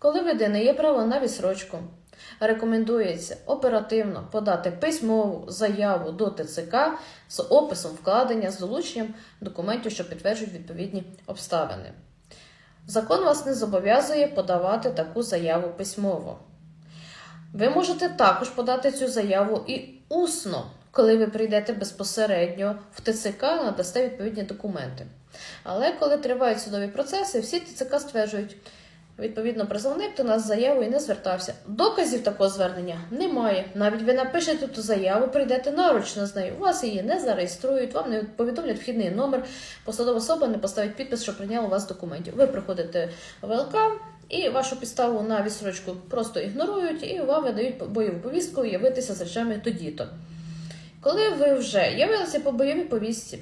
Коли в людини є право на відсрочку, рекомендується оперативно подати письмову заяву до ТЦК з описом вкладення, з долученням документів, що підтверджують відповідні обставини. Закон вас не зобов'язує подавати таку заяву письмово. Ви можете також подати цю заяву і усно, коли ви прийдете безпосередньо в ТЦК, надасте відповідні документи. Але коли тривають судові процеси, всі ТЦК стверджують, відповідно, призовник до нас з заявою не звертався. Доказів такого звернення немає. Навіть ви напишете ту заяву, прийдете наручно з нею. У вас її не зареєструють, вам не повідомлять вхідний номер, посадова особа не поставить підпис, що прийняла у вас документів. Ви приходите в ВЛК. І вашу підставу на відсрочку просто ігнорують, і вам видають бойову повістку явитися з речами тоді-то. Коли ви вже явилися по бойовій повістці,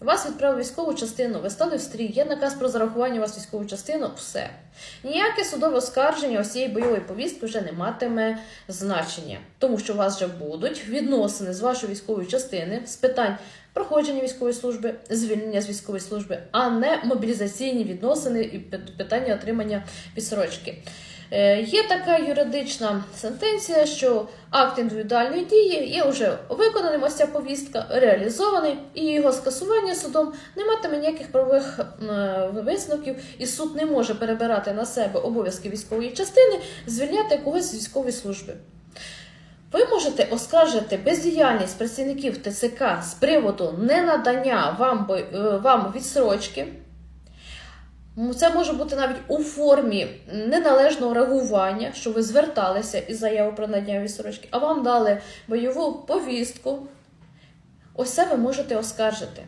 вас відправили військову частину, ви стали в стрій, є наказ про зарахування вас військову частину, все. Ніяке судове оскарження ось цієї бойової повістки вже не матиме значення, тому що у вас вже будуть відносини з вашої військової частини з питань проходження військової служби, звільнення з військової служби, а не мобілізаційні відносини і питання отримання відсрочки. Е, Є така юридична сентенція, що акт індивідуальної дії є вже виконаним, ось ця повістка реалізований, і його скасування судом не матиме ніяких правових е, висновків, і суд не може перебирати на себе обов'язки військової частини, звільняти когось з військової служби. Ви можете оскаржити бездіяльність працівників ТЦК з приводу ненадання вам, е, вам відсрочки. Це може бути навіть у формі неналежного реагування, що ви зверталися із заявою про надання відсрочки, а вам дали бойову повістку. Ось це ви можете оскаржити.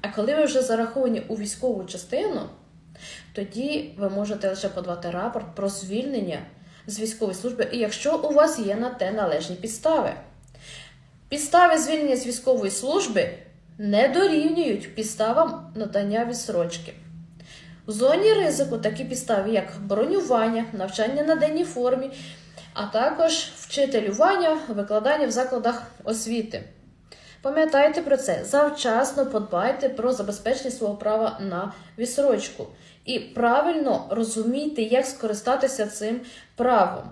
А коли ви вже зараховані у військову частину, тоді ви можете лише подавати рапорт про звільнення з військової служби, і якщо у вас є на те належні підстави. Підстави звільнення з військової служби не дорівнюють підставам надання відсрочки. В зоні ризику такі підстави, як бронювання, навчання на денній формі, а також вчителювання, викладання в закладах освіти. Пам'ятайте про це, завчасно подбайте про забезпечення свого права на відсрочку і правильно розумійте, як скористатися цим правом.